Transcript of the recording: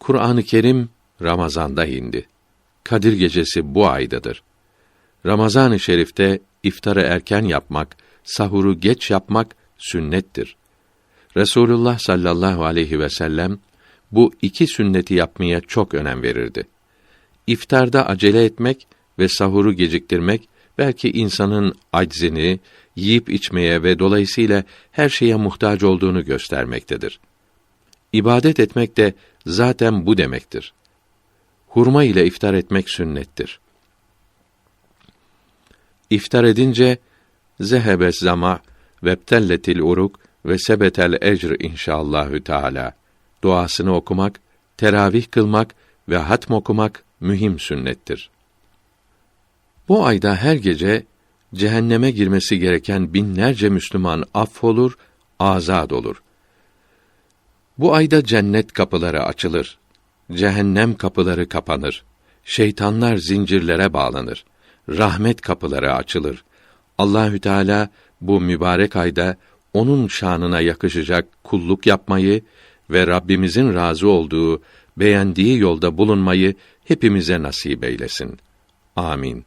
Kur'an-ı Kerim Ramazan'da indi. Kadir gecesi bu aydadır. Ramazan-ı Şerif'te iftarı erken yapmak, sahuru geç yapmak sünnettir. Resulullah sallallahu aleyhi ve sellem bu iki sünneti yapmaya çok önem verirdi. İftarda acele etmek ve sahuru geciktirmek belki insanın aczini, yiyip içmeye ve dolayısıyla her şeye muhtaç olduğunu göstermektedir. İbadet etmek de zaten bu demektir. Hurma ile iftar etmek sünnettir. İftar edince zehebe zama vebtelletil uruk ve sebetel ecr inşallahü teala duasını okumak, teravih kılmak ve hatm okumak mühim sünnettir. Bu ayda her gece cehenneme girmesi gereken binlerce Müslüman affolur, azad olur. Bu ayda cennet kapıları açılır. Cehennem kapıları kapanır. Şeytanlar zincirlere bağlanır. Rahmet kapıları açılır. Allahü Teala bu mübarek ayda onun şanına yakışacak kulluk yapmayı ve Rabbimizin razı olduğu, beğendiği yolda bulunmayı hepimize nasip eylesin. Amin.